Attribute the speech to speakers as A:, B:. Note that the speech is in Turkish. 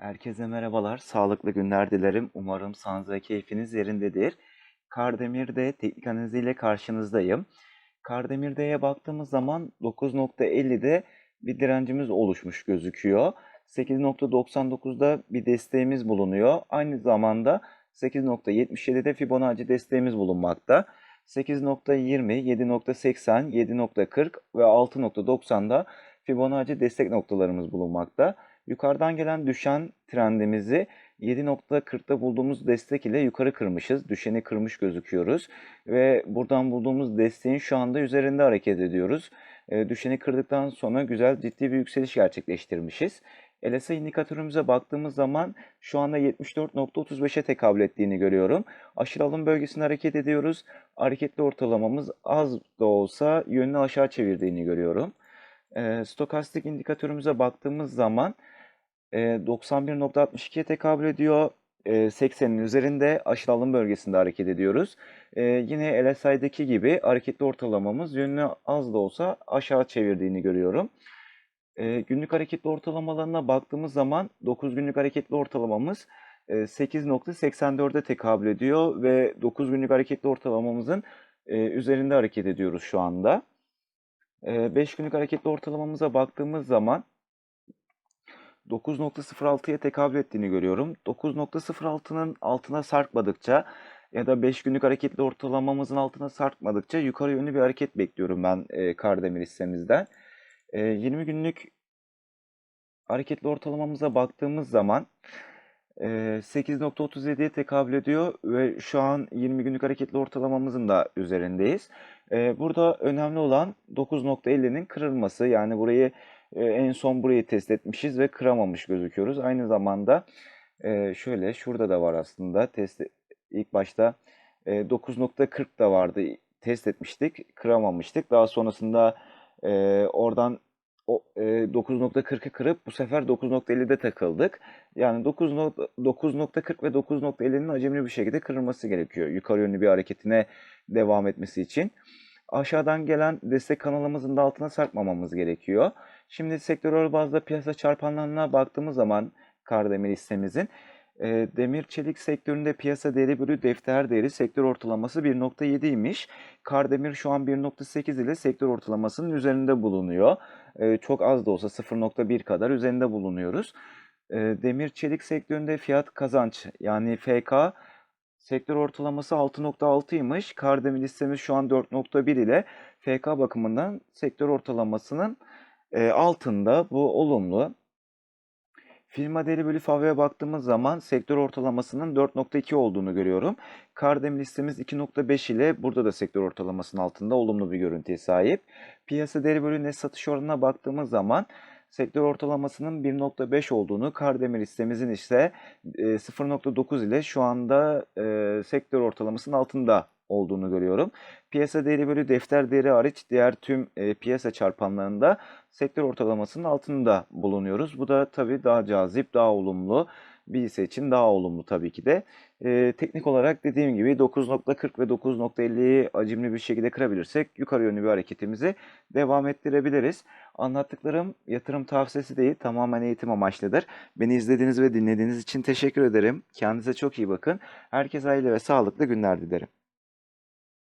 A: Herkese merhabalar, sağlıklı günler dilerim. Umarım sağlığınız ve keyfiniz yerindedir. Kardemir'de teknik analiziyle karşınızdayım. Kardemir'de'ye baktığımız zaman 9.50'de bir direncimiz oluşmuş gözüküyor. 8.99'da bir desteğimiz bulunuyor. Aynı zamanda 8.77'de Fibonacci desteğimiz bulunmakta. 8.20, 7.80, 7.40 ve 6.90'da Fibonacci destek noktalarımız bulunmakta. Yukarıdan gelen düşen trendimizi 7.40'da bulduğumuz destek ile yukarı kırmışız. Düşeni kırmış gözüküyoruz. Ve buradan bulduğumuz desteğin şu anda üzerinde hareket ediyoruz. E, düşeni kırdıktan sonra güzel ciddi bir yükseliş gerçekleştirmişiz. LSI indikatörümüze baktığımız zaman şu anda 74.35'e tekabül ettiğini görüyorum. Aşırı alım bölgesinde hareket ediyoruz. Hareketli ortalamamız az da olsa yönünü aşağı çevirdiğini görüyorum. E, stokastik indikatörümüze baktığımız zaman e, 91.62'ye tekabül ediyor. E, 80'in üzerinde aşırı alım bölgesinde hareket ediyoruz. E, yine LSI'deki gibi hareketli ortalamamız yönünü az da olsa aşağı çevirdiğini görüyorum. E, günlük hareketli ortalamalarına baktığımız zaman 9 günlük hareketli ortalamamız e, 8.84'e tekabül ediyor ve 9 günlük hareketli ortalamamızın üzerinde hareket ediyoruz şu anda. 5 günlük hareketli ortalamamıza baktığımız zaman 9.06'ya tekabül ettiğini görüyorum. 9.06'nın altına sarkmadıkça ya da 5 günlük hareketli ortalamamızın altına sarkmadıkça yukarı yönlü bir hareket bekliyorum ben e, Kardemir hissemizden. E, 20 günlük hareketli ortalamamıza baktığımız zaman 8.37'ye tekabül ediyor ve şu an 20 günlük hareketli ortalamamızın da üzerindeyiz. Burada önemli olan 9.50'nin kırılması yani burayı en son burayı test etmişiz ve kıramamış gözüküyoruz. Aynı zamanda şöyle şurada da var aslında test ilk başta e, 9.40 da vardı test etmiştik kıramamıştık. Daha sonrasında oradan 9.40'ı kırıp bu sefer 9.50'de takıldık. Yani 9.40 ve 9.50'nin acemli bir şekilde kırılması gerekiyor. Yukarı yönlü bir hareketine devam etmesi için. Aşağıdan gelen destek kanalımızın da altına sarkmamamız gerekiyor. Şimdi sektörel bazda piyasa çarpanlarına baktığımız zaman Kardemir hissemizin e, demir çelik sektöründe piyasa değeri bölü defter değeri sektör ortalaması 1.7 imiş. Kardemir şu an 1.8 ile sektör ortalamasının üzerinde bulunuyor. E, çok az da olsa 0.1 kadar üzerinde bulunuyoruz. E, demir çelik sektöründe fiyat kazanç yani FK sektör ortalaması 6.6'ymış. Kardemir hissemiz şu an 4.1 ile FK bakımından sektör ortalamasının e, altında. Bu olumlu. Firma değeri bölü FAV'ye baktığımız zaman sektör ortalamasının 4.2 olduğunu görüyorum. Kardemir listemiz 2.5 ile burada da sektör ortalamasının altında olumlu bir görüntüye sahip. Piyasa değeri bölü net satış oranına baktığımız zaman sektör ortalamasının 1.5 olduğunu, Kardemir listemizin ise 0.9 ile şu anda e, sektör ortalamasının altında olduğunu görüyorum. Piyasa değeri bölü defter değeri hariç diğer tüm e, piyasa çarpanlarında sektör ortalamasının altında bulunuyoruz. Bu da tabii daha cazip, daha olumlu bir hisse için daha olumlu tabii ki de. E, teknik olarak dediğim gibi 9.40 ve 9.50'yi acimli bir şekilde kırabilirsek yukarı yönlü bir hareketimizi devam ettirebiliriz. Anlattıklarım yatırım tavsiyesi değil, tamamen eğitim amaçlıdır. Beni izlediğiniz ve dinlediğiniz için teşekkür ederim. Kendinize çok iyi bakın. Herkese hayırlı ve sağlıklı günler dilerim.